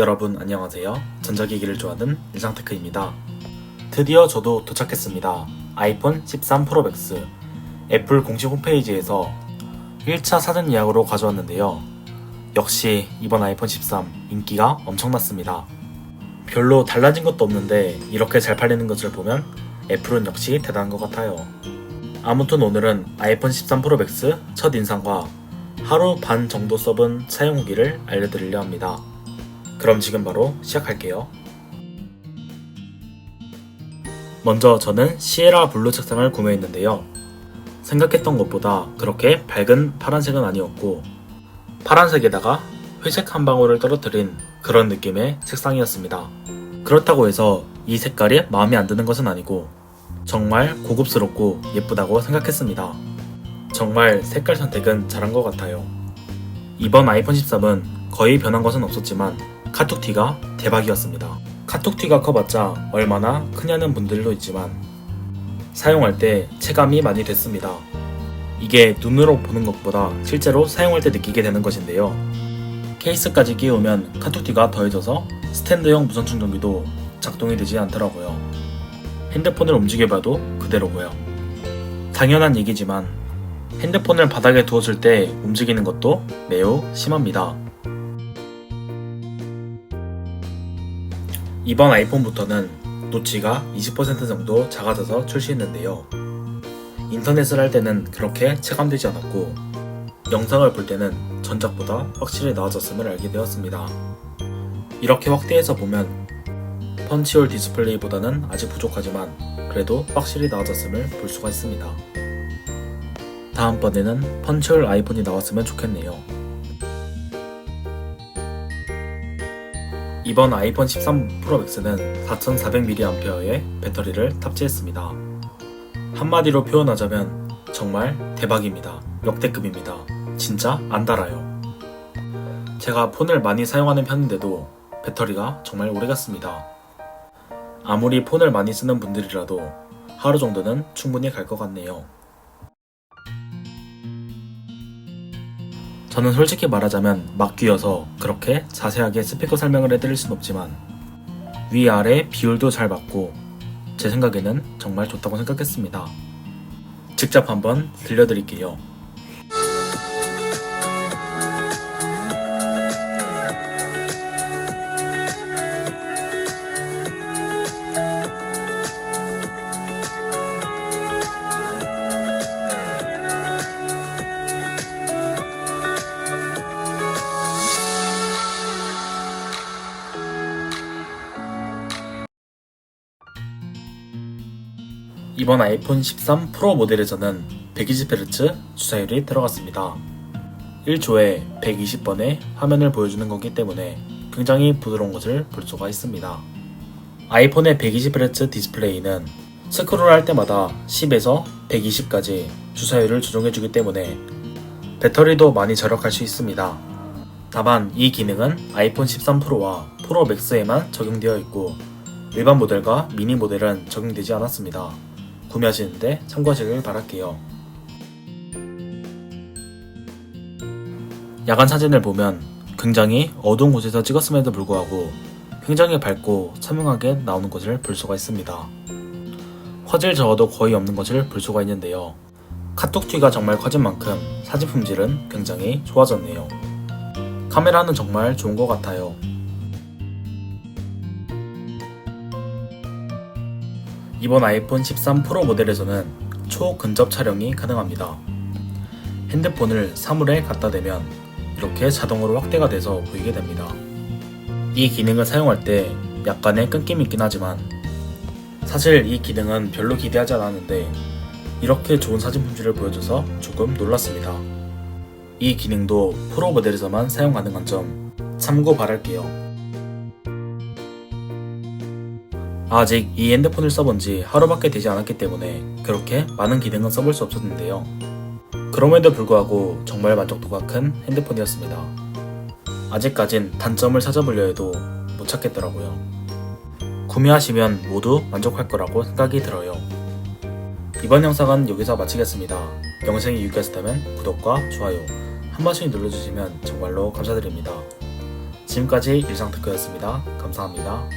여러분 안녕하세요. 전자기기를 좋아하는 일상테크입니다. 드디어 저도 도착했습니다. 아이폰 13 프로 맥스 애플 공식 홈페이지에서 1차 사전 예약으로 가져왔는데요. 역시 이번 아이폰 13 인기가 엄청났습니다. 별로 달라진 것도 없는데 이렇게 잘 팔리는 것을 보면 애플은 역시 대단한 것 같아요. 아무튼 오늘은 아이폰 13 프로 맥스 첫 인상과 하루 반 정도 써본 사용 후기를 알려드리려 합니다. 그럼 지금 바로 시작할게요. 먼저 저는 시에라 블루 책상을 구매했는데요. 생각했던 것보다 그렇게 밝은 파란색은 아니었고 파란색에다가 회색 한 방울을 떨어뜨린 그런 느낌의 책상이었습니다. 그렇다고 해서 이 색깔이 마음에 안 드는 것은 아니고 정말 고급스럽고 예쁘다고 생각했습니다. 정말 색깔 선택은 잘한 것 같아요. 이번 아이폰 13은 거의 변한 것은 없었지만 카톡티가 대박이었습니다. 카톡티가 커봤자 얼마나 크냐는 분들도 있지만 사용할 때 체감이 많이 됐습니다. 이게 눈으로 보는 것보다 실제로 사용할 때 느끼게 되는 것인데요. 케이스까지 끼우면 카톡티가 더해져서 스탠드형 무선 충전기도 작동이 되지 않더라고요. 핸드폰을 움직여봐도 그대로고요. 당연한 얘기지만 핸드폰을 바닥에 두었을 때 움직이는 것도 매우 심합니다. 이번 아이폰부터는 노치가 20% 정도 작아져서 출시했는데요. 인터넷을 할 때는 그렇게 체감되지 않았고 영상을 볼 때는 전작보다 확실히 나아졌음을 알게 되었습니다. 이렇게 확대해서 보면 펀치홀 디스플레이보다는 아직 부족하지만 그래도 확실히 나아졌음을 볼 수가 있습니다. 다음번에는 펀치홀 아이폰이 나왔으면 좋겠네요. 이번 아이폰 13 프로 맥스는 4400mAh의 배터리를 탑재했습니다. 한마디로 표현하자면 정말 대박입니다. 역대급입니다. 진짜 안 달아요. 제가 폰을 많이 사용하는 편인데도 배터리가 정말 오래 갔습니다. 아무리 폰을 많이 쓰는 분들이라도 하루 정도는 충분히 갈 것 같네요. 저는 솔직히 말하자면 막 귀여서 그렇게 자세하게 스피커 설명을 해드릴 순 없지만 위아래 비율도 잘 맞고 제 생각에는 정말 좋다고 생각했습니다. 직접 한번 들려드릴게요. 이번 아이폰 13 프로 모델에서는 120Hz 주사율이 들어갔습니다. 1초에 120번의 화면을 보여주는 거기 때문에 굉장히 부드러운 것을 볼 수가 있습니다. 아이폰의 120Hz 디스플레이는 스크롤 할 때마다 10에서 120까지 주사율을 조정해주기 때문에 배터리도 많이 절약할 수 있습니다. 다만 이 기능은 아이폰 13 프로와 프로 맥스에만 적용되어 있고 일반 모델과 미니 모델은 적용되지 않았습니다. 구매하시는데 참고하시길 바랄게요. 야간 사진을 보면 굉장히 어두운 곳에서 찍었음에도 불구하고 굉장히 밝고 선명하게 나오는 것을 볼 수가 있습니다. 화질 저하도 거의 없는 것을 볼 수가 있는데요. 카톡 튀가 정말 커진 만큼 사진 품질은 굉장히 좋아졌네요. 카메라는 정말 좋은 것 같아요. 이번 아이폰 13 프로 모델에서는 초근접 촬영이 가능합니다. 핸드폰을 사물에 갖다 대면 이렇게 자동으로 확대가 돼서 보이게 됩니다. 이 기능을 사용할 때 약간의 끊김이 있긴 하지만 사실 이 기능은 별로 기대하지 않았는데 이렇게 좋은 사진 품질을 보여줘서 조금 놀랐습니다. 이 기능도 프로 모델에서만 사용 가능한 점 참고 바랄게요. 아직 이 핸드폰을 써본 지 하루밖에 되지 않았기 때문에 그렇게 많은 기능은 써볼 수 없었는데요. 그럼에도 불구하고 정말 만족도가 큰 핸드폰이었습니다. 아직까진 단점을 찾아보려 해도 못 찾겠더라고요. 구매하시면 모두 만족할 거라고 생각이 들어요. 이번 영상은 여기서 마치겠습니다. 영상이 유익하셨다면 구독과 좋아요 한 번씩 눌러주시면 정말로 감사드립니다. 지금까지 일상테크였습니다. 감사합니다.